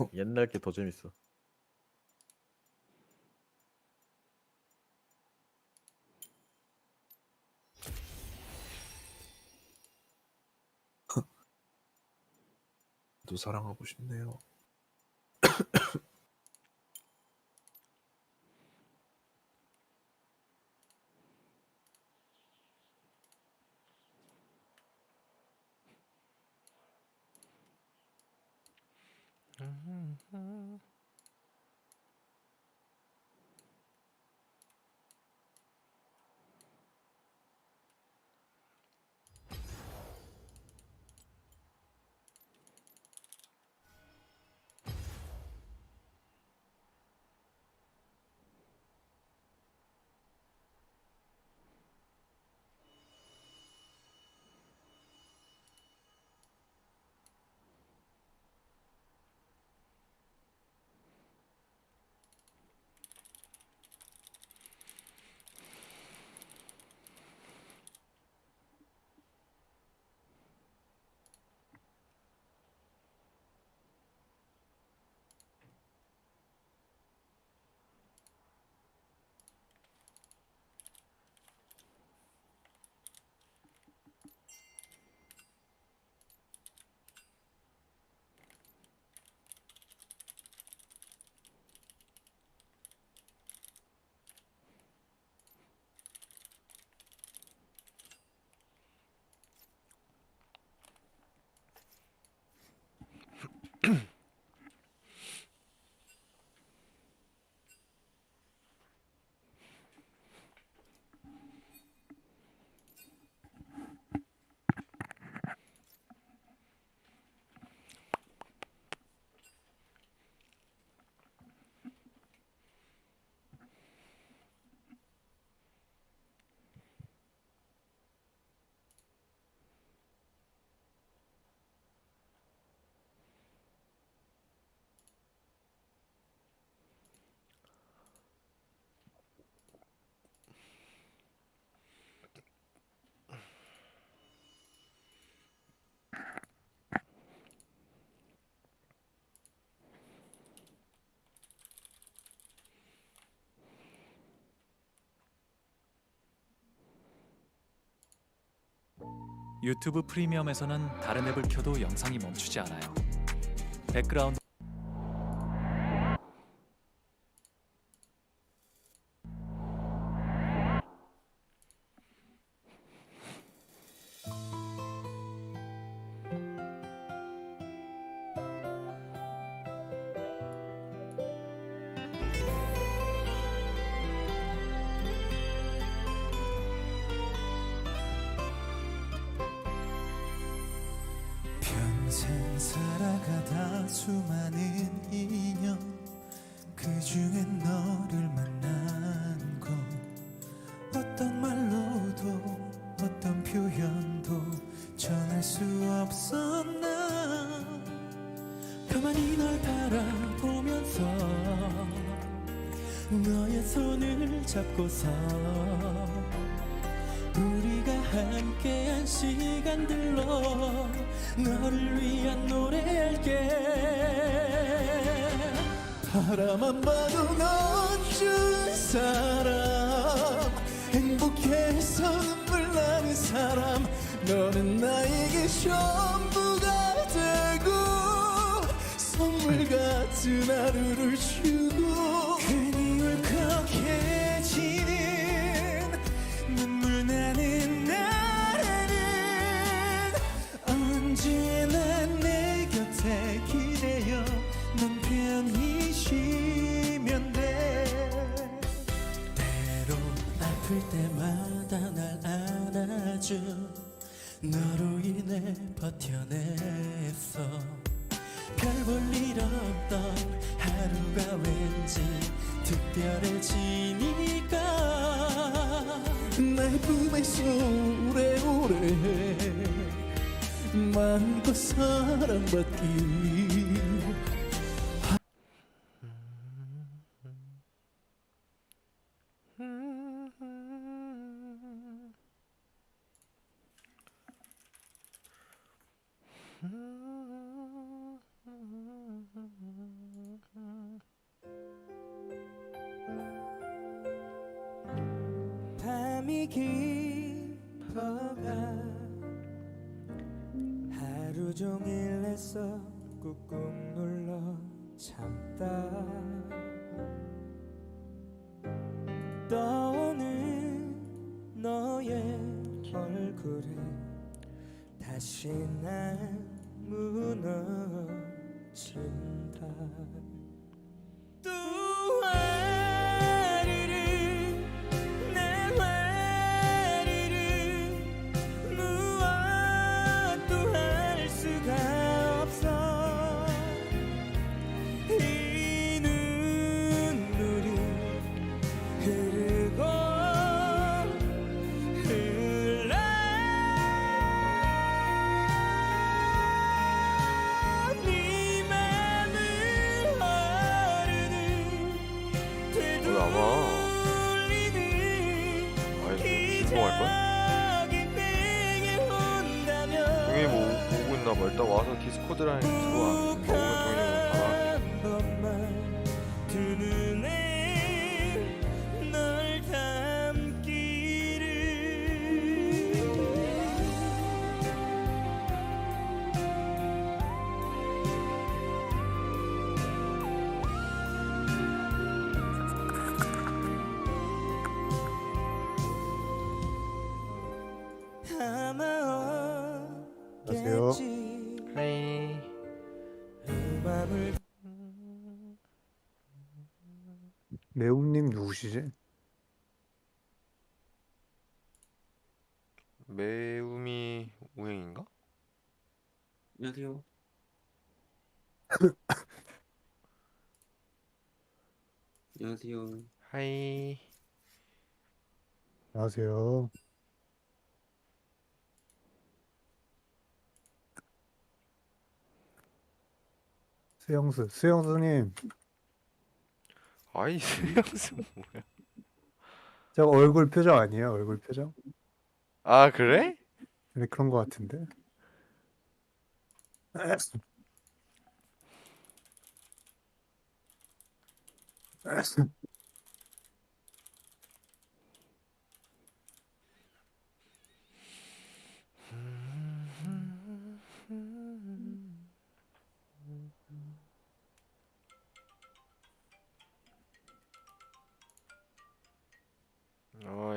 옛날 게 더 재밌어. 또 사랑하고 싶네요. 유튜브 프리미엄에서는 다른 앱을 켜도 영상이 멈추지 않아요. 백그라운드 평생 살아가다 수많은 인연 그 중에 너를 만난 곳 어떤 말로도 어떤 표현도 전할 수 없었나. 가만히 널 바라보면서 너의 손을 잡고서 우리가 함께한 시간들로 너를 위한 노래할게. 바라만 봐도 넌준 사람 행복해서 눈물 나는 사람. 너는 나에게 전부가 되고 선물 같은 하루를 주고. 괜히 울컥해 밤이 깊어가 하루 종일 애써 꾹꾹 눌러 참다. 떠오는 너의 얼굴에 다시 난 무너진다 와서 매운님 누구시지? 매움이 우행인가? 안녕하세요. 안녕하세요. 하이. 안녕하세요. 수영수, 수영수님, 아이 수영수 뭐야? 저 얼굴 표정 아니에요? 얼굴 표정? 아 그래? 근데 그런 거 같은데.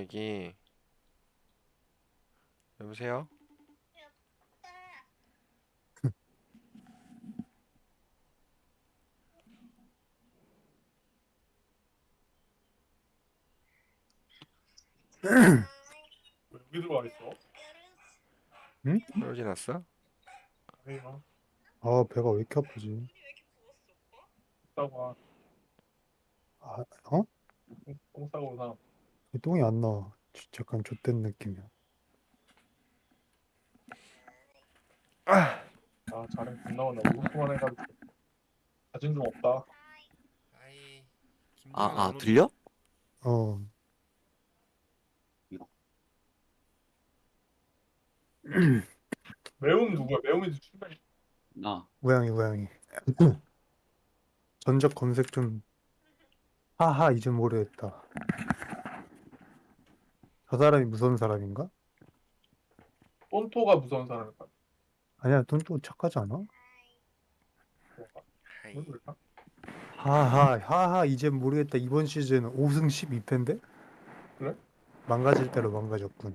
여기. 여보세요? 여기 들어와 있어? 떨어지 났어? 아니야. 아, 배가 왜 이렇게 아프지? 싸고 아, 어? 똥 싸고 온 사람. 이 똥이 안 나와. 지- 약간 좆된 느낌이야. 아 자랑 안 나온다. 우스만 해가지고 자진 좀 없다. 하이. 아, 아, 들려? 어, 매운 누구야? 매운이 출발. 나. 모양이, 모양이. 전적 검색 좀. 하하, 이제 모르겠다. 저 사람이 무서운 사람인가? 똔토가 무서운 사람일까? 아니야, 돈또 착하지 않아? 그런가? 하이. 모르겠다. 하하, 하하, 이젠 모르겠다. 이번 시즌 5승 12패인데? 그래? 망가질 대로 망가졌군.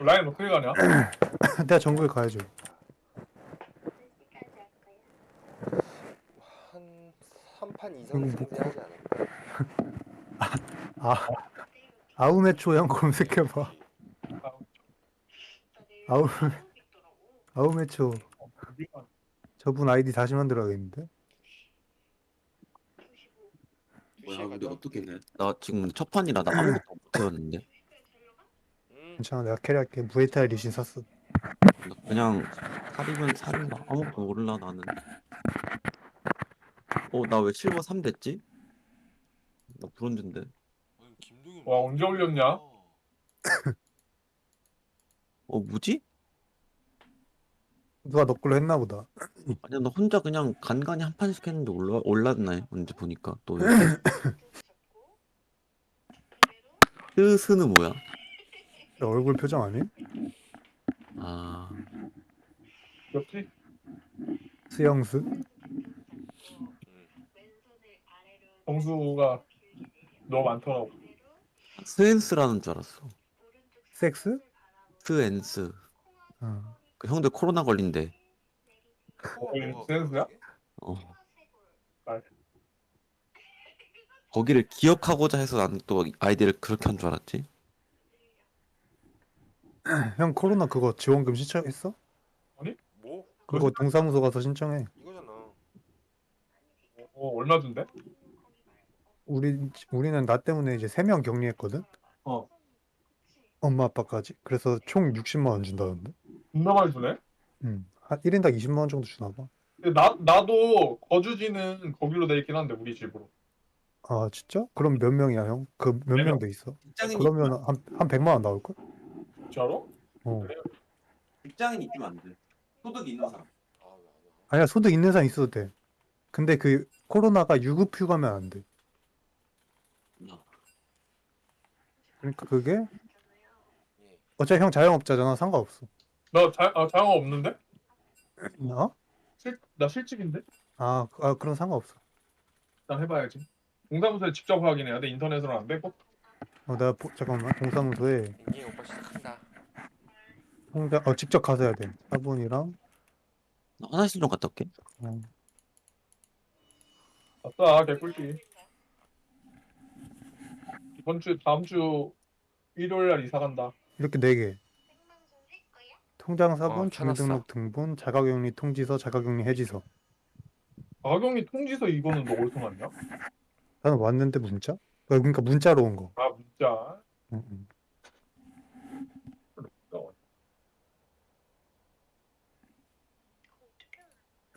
라인 어떻게 가냐? 내가 정글 가야죠. 한 3판 이상 음, 상대하지 않을까? 아, 아우메초 형 검색해봐. 아, 아우, 아우메초. 어, 여기가 저분 아이디 다시 만들어야겠는데? 뭐야, 우리 어떻게 해? 나 지금 첫 판이라 나 아무것도 못 배웠는데. 음. 괜찮아, 내가 캐리할게. 무에타이 리신 샀어. 나 그냥 살이면 살인가 아무것도 몰라 나는. 어, 나 왜 실버 3 됐지? 나 브론즈인데. 와 언제 올렸냐? 어, 뭐지? 누가 너 걸로 했나 보다. 아니야, 나 혼자 그냥 간간히 한 판씩 했는데 올라 올랐네. 언제 보니까 또. 이렇게. 스스는 뭐야? 얼굴 표정 아니에요? 아 귀엽지? 수영수? 정수가 너무 많더라고. 스엔스라는 줄 알았어. 섹스? 스엔스. 어. 그 형들 코로나 걸린대. 어, 센스야? 어. 아. 거기를 기억하고자 해서 나는 또 아이디를 그렇게 한 줄 알았지. 형 코로나 그거 지원금 신청했어? 뭐? 그거 동사무소 가서 신청해. 이거잖아. 어, 얼마 준대? 우리 우리는 나 때문에 이제 세 명 격리했거든. 어. 엄마 아빠까지. 그래서 총 60만 원 준다던데. 존나 많이 주네? 응. 한 1인당 20만 원 정도 주나 봐. 근데 나, 나도 거주지는 거기로 돼 있긴 한데, 우리 집으로. 아 진짜? 그럼 몇 명이야 형? 그 몇 네 명 명. 돼 있어? 직장인 그러면 한, 한 100만 원 나올 걸? 진짜로? 어. 직장인 있으면 안 돼. 소득 있는 사람. 아니야 소득 있는 사람 있어도 돼. 근데 그 코로나가 유급 휴가면 안 돼. 그러니까 그게 어차피 형 자영업자잖아 상관없어. 나 자, 아, 자영업 없는데? 어? 실, 나 실직인데? 아, 그- 아 그럼 상관없어. 나 해봐야지. 동사무소에 직접 확인해야 돼. 인터넷으로 안 되고. 어, 내가 보- 잠깐만 동사무소에 인기 오빠 시작한다. 홍대 어 직접 가서 해야 돼. 사본이랑 나 화장실 좀 갔다 올게. 어, 아싸, 개꿀띠. 이번 주, 다음 주 일요일 날 이사 간다. 이렇게 네 개. 통장 사본, 어. 주민등록 등본, 자가격리 통지서, 자가격리 해지서. 박영이 통지서 이거는 너 어디서 났냐? 나는 왔는데 문자? 어, 그러니까 문자로 온 거. 아, 문자. 응, 응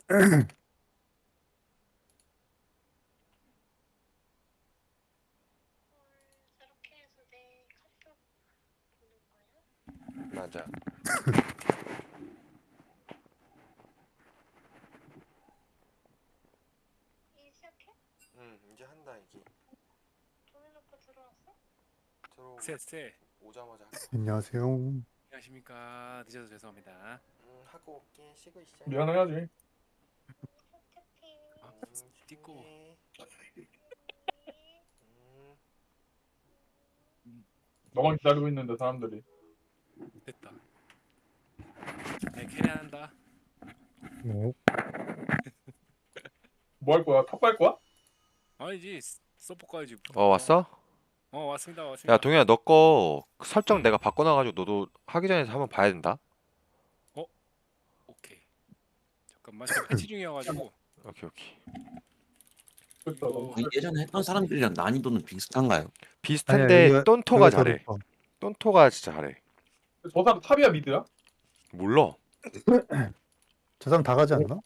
해서 내 카톡 보는 거야? 맞아. 이 시작해? 응 이제 한다 이게. 정해놓고 들어왔어? 들어 쎄쎄 오자마자. 안녕하세요. 안녕하십니까 늦어서 죄송합니다 응 하고 올게 쉬고 있어. 미안해야지. 어떡해 아, 띠꼬. 음. 너만 기다리고 있는데 사람들이. 됐다 네 캐리한다 네. 뭐 할 거야? 탑할 거야? 아니지 서포 가야지 어 왔어? 어 왔습니다 왔습니다 야 동현아 너 거 설정 내가 바꿔놔가지고 너도 하기 전에 한번 봐야 된다. 오케이 잠깐만 지금 패치 중이어가지고 오케이 오케이. 됐다. 이거- 아니, 예전에 했던 사람들이랑 난이도는 비슷한가요? 비슷한데 아니야, 똔토가 잘해. 똔토가 진짜 잘해. 저 사람 탑이야 미드야? 몰라. 저 사람 다 가지 않나?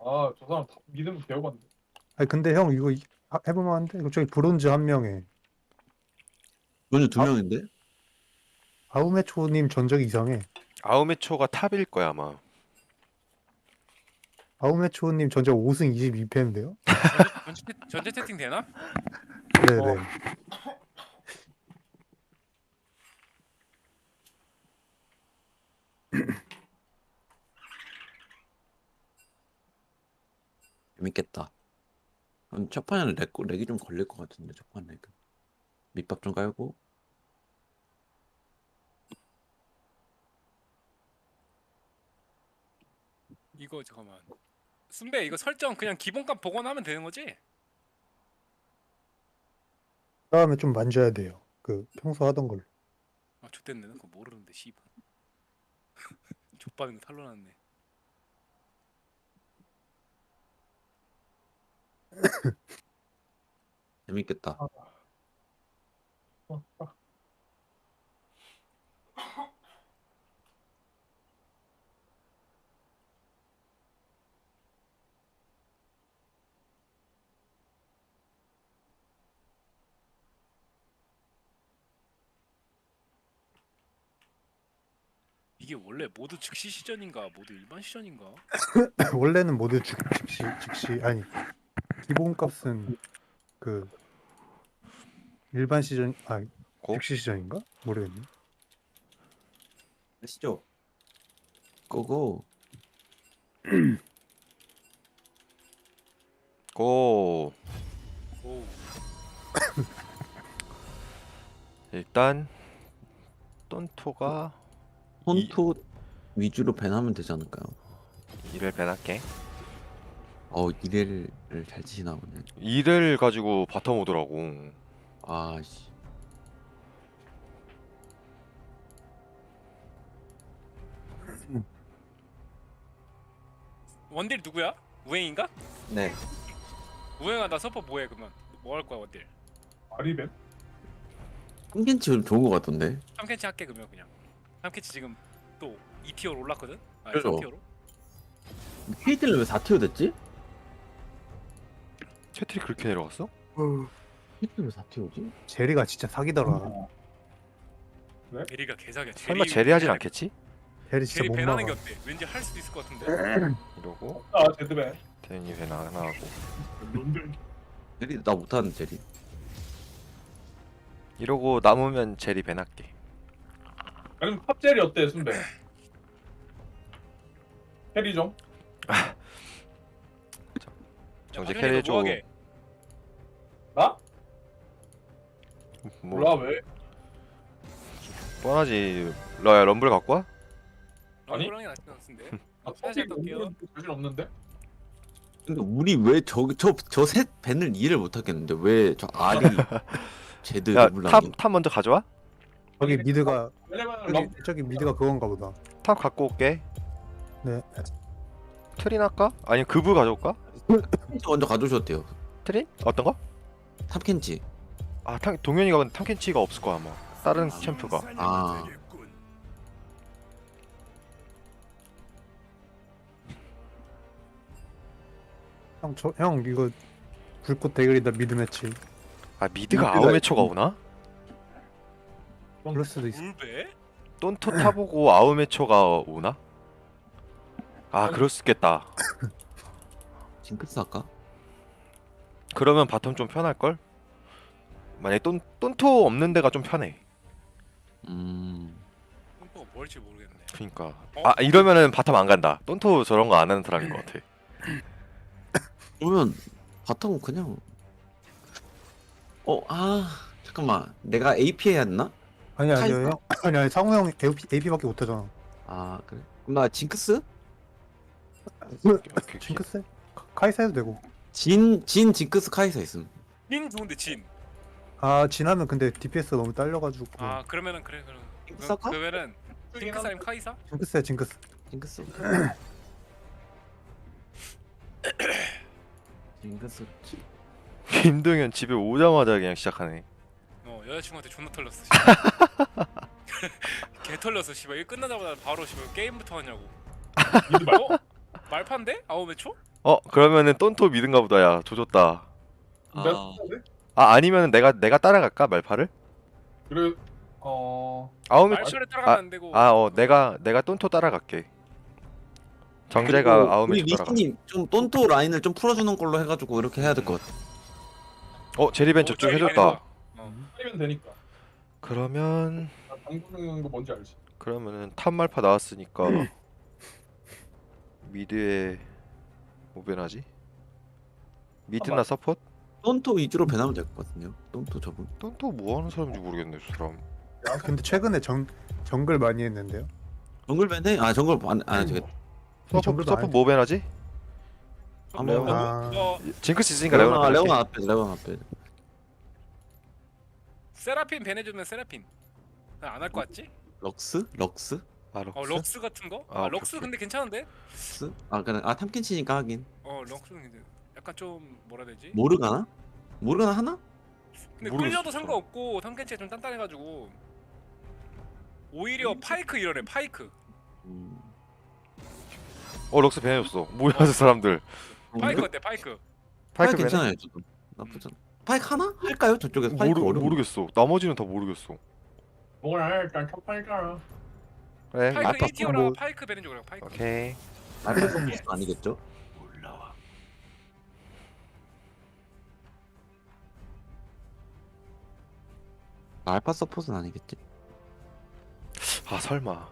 아, 저 사람 탑 미드는 배워봤는데. 아니 근데 형 이거 이- 하- 해보면 안 돼? 저기 브론즈 한 명에 전혀 두 명인데? 아우메초님 전적이 이상해. 아우메초가 탑일 거야 아마. 아우메초님 전적 5승 22패인데요? 전체, 채- 전체 채팅 되나? 네네. 재밌겠다. 그럼 첫 판에는 렉, 렉이 좀 걸릴 것 같은데 첫 판 렉은. 밑밥 좀 깔고 이거 잠깐만 순배 이거 설정 그냥 기본값 복원하면 되는 거지? 다음에 좀 만져야 돼요. 그 평소 하던 걸. 아 좋댔네 나 그거 모르는데 씨발 족밥인 거 탈로났네 재밌겠다. 어, 아. 이게 원래 모두 즉시 시전인가 모두 일반 시전인가? 원래는 모두 즉, 즉시 즉시 아니 기본값은 그 일반 시즌 아 고? 택시 시장인가? 모르겠네. 아시죠? 고고. 고 오. 일단 똔토가 폰토 위주로 밴하면 되지 않을까요? 이를 배할게 어 이래를 잘 치시나 보네. 이를 가지고 바텀 오더라고 아 씨. 원딜 누구야? 우행인가? 네. 우행아 나 서퍼 뭐해 그러면? 뭐 할 거야 원딜? 아리벤? 콘텐츠 좋은 거 같던데. 3캔치 할게 그러면 그냥 3캔치 지금 또 2티어로 올랐거든? 아 그래요. 3티어로? 케이틀은 왜 4티어 됐지? 채틀이 그렇게 내려갔어? 케이틀 왜 4티어지? 제리가 진짜 사기더라. 어. 제리가 개사기야 설마 제리- 제리 하진 않겠지? 제리 진짜 제리 못 막아. 게 어때? 왠지 할 수도 있을 것 같은데 이러고 아 제드벤 데니 밴 하나 하고 놈들 제리 나 못하는 제리. 이러고 남으면 제리 밴 할게 아니면 팝젤이 어때 순배 캐리 좀 정재 야, 캐리 너 뭐하게? 나? 뭐 몰라 왜? 뻔하지 러야 럼블 갖고 와? 아니? 럼블랑이? 아 사실 할게요. 자신 없는데? 근데 우리 왜 저 저 저 셋 밴을 이해를 못 하겠는데 왜 저 아리 제드 르블랑이 야탑 탑 먼저 가져와? 저기 미드가 왜냐면 저기, 럼 저기 미드가 그건가 보다. 탑 갖고 올게 네. 트린 할까? 아니 그브 가져올까? 먼저 가져오셔도 돼요. 트린? 어떤 거? 탑켄치. 아 탕, 동현이가 근데 탐켄치가 없을 거야 아마 다른 챔프가 아 형, 저, 형 이거 불꽃 대결이다 미드 매치. 아 미드가 미드가 아우메초가 오나? 그럴 수도 있어. 울베? 똔토 타보고 아우메초가 오나? 아 그럴 수 있겠다 징크스 할까? 그러면 바텀 좀 편할걸? 만약에 똔, 똔토 없는 데가 좀 편해 음. 뭐 할지 모르겠네 그니까 어? 아 이러면은 바텀 안 간다 똔토 저런 거 안 하는 사람인 것 같아 그러면 바텀은 그냥 어 아 잠깐만 내가 AP 해야 했나? 아니 아니 카이사? 형 아니 아니 상우 형 AP, AP밖에 못하잖아. 아 그래? 그럼 나 징크스? 오케이, 징크스? 카- 카이사 해도 되고. 진, 진 징크스 카이사 있음 진 좋은데 진. 아 지나면 근데 DPS가 너무 딸려가지고. 아 그러면은 그래 그럼. 징크스 할까? 그러면은 핑크 사임 카이사? 징크스야 징크스. 징크스 징크스 김동현 집에 오자마자 그냥 시작하네 어 여자친구한테 존나 털렸어. 개 털렸어 씨발 일 끝나자마자 바로 씨발 게임부터 하냐고. 어? 말판데? 아홉 초? 어 그러면은 똔토 미든가 보다. 야 조졌다. 아, 몇아 아니면은 내가 내가 따라갈까? 말파를? 그래 어. 아우메 말초를 따라가면 안 되고. 아 어 내가 내가 똔토 따라갈게. 정재가 그리고 우리 따라가. 리스님 좀 똔토 라인을 좀 풀어주는 걸로 해가지고 이렇게 해야 될 것 같아. 어 제리벤 저쪽 해줬다. 어. 살리면 되니까. 그러면 나 당구는 거 뭔지 알지? 그러면은 탑말파 나왔으니까 미드에 뭐 변하지? 미드나 서폿? 똔토 위주로 배나면 될 것 같은데요 똔토 저분 똔토 뭐 하는 사람인지 모르겠네 저 사람 근데 최근에 정 정글 많이 했는데요. 정글 밴해? 아 정글 안, 안 해도 되겠다 서폿 정글도 서폿 안뭐 변하지? 한번 아. 어 징크스 있으니까 레오나 레오나 변할게 레오나 앞에 레오나 앞에 세라핀 베내주면 세라핀. 안 할 것 같지? 럭스? 럭스? 아 럭스? 어 럭스 같은 거? 아, 아, 오케이, 럭스 오케이. 근데 괜찮은데? 럭스? 아 그래 아 탐켄치니까 하긴 어 럭스는 근데 약간 좀 뭐라 해야 되지? 모르가나? 모르가나 하나? 근데 모르겠어, 끌려도 저. 상관없고 탐켄치가 좀 단단해가지고 오히려 파이크 이러네 파이크 음. 어 럭스 변해줬어 뭐야 저 사람들 파이크 어때 파이크 파이크? 괜찮아요 저도 나쁘지 않아 파이크 하나? 할까요? 저쪽에서 파이크 모르, 모르겠어 나머지는 다 모르겠어 뭐라 일단 첫 판이잖아 그래 파이크 아까 1티어라 뭐- 파이크 알아 파이크 오케이 알파 정도는 아니겠죠? 알파 서폿은 아니겠지? 아 설마.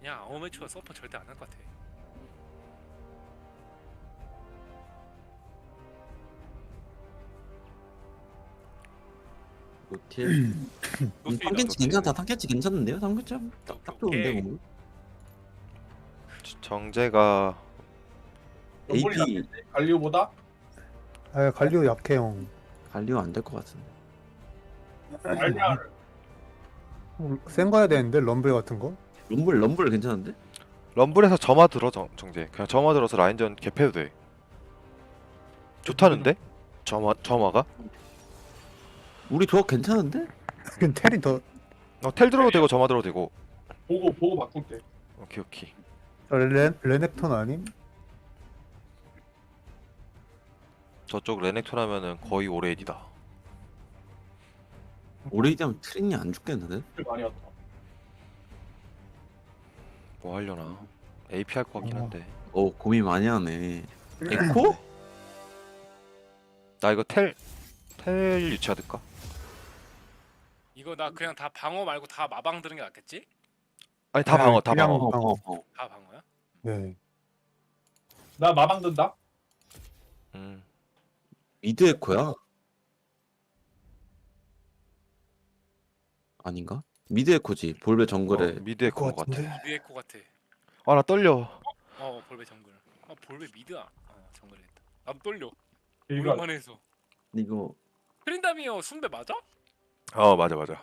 그냥 아우메추어 서퍼 절대 안 할 것 같아. 노틸. 노틸이다, 탐켄치. 괜찮다. 탐켄치 괜찮은데요? 탐켄치 딱, 딱 좋은데 오케이. 뭐. 정제가 AP? 갈리오보다? 아 갈리오 약해 형. 관리가 안될 것 같은데. 알리아를 어, 센 거야 되는데 럼블 같은 거? 럼블 럼블 괜찮은데? 럼블에서 점화 들어 정, 정제. 그냥 점화 들어서 라인전 개패도 돼. 좋다는데? 점화 점화가? 우리 조합 괜찮은데? 그 텔이 더 어, 텔 들어도 되고 점화 들어도 되고. 보고 보고 바꿀게 오케이 오케이. 레, 레넥톤 아님? 저쪽 레넥톤 하면은 거의 오레이디다. 오레이디 하면 트린이 안 죽겠는데? 많이 왔다 뭐 하려나? AP 할 것 같긴 어. 한데. 어 고민 많이 하네. 에코? 나 이거 텔, 텔 유치하드까? 이거 나 그냥 다 방어 말고 다 마방 드는 게 낫겠지? 아니 다 네, 방어, 다 그냥- 방어. 방어. 어. 다 방어야? 네. 나 마방 든다? 음. 미드 에코야? 아닌가? 미드 에코지. 볼베 정글에 어, 미드에 그거 그거 같아. 같은데. 미에코 같아. 아 나 떨려. 어 볼베 정글. 아 볼베 미드야. 어 정글이겠다. 나도 떨려. 이거 오랜만에 해서. 이거 트린다미어 순배 맞아? 어 맞아 맞아.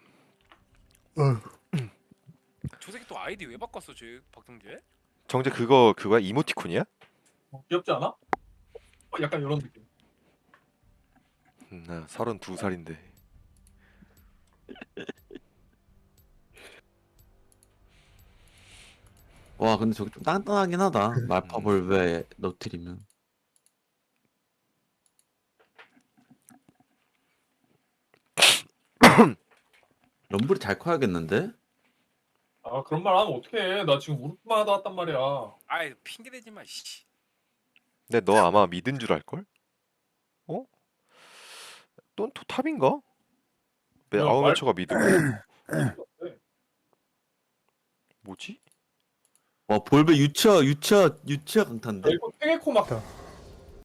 저 새끼 또 아이디 왜 바꿨어 쟤 박동재? 정제 그거 그거야 이모티콘이야? 어, 귀엽지 않아? 어, 약간 이런 느낌 음, 나 서른 두 살인데. 와 근데 저기 좀 단단하긴 하다. 말파 음. 볼베 너트리면. 럼블이 잘 커야겠는데? 아 그런 말 하면 어떡해 나 지금 무릎만 하다 왔단 말이야 아이 핑계 대지 마. 씨. 근데 너 아마 미드인 줄 알걸? 어? 똔토 탑인가? 내 야, 아우메초가. 네. 뭐지? 와 볼베 유치아 유치아 유치아 강타인데? 이거 탱에코 막 자.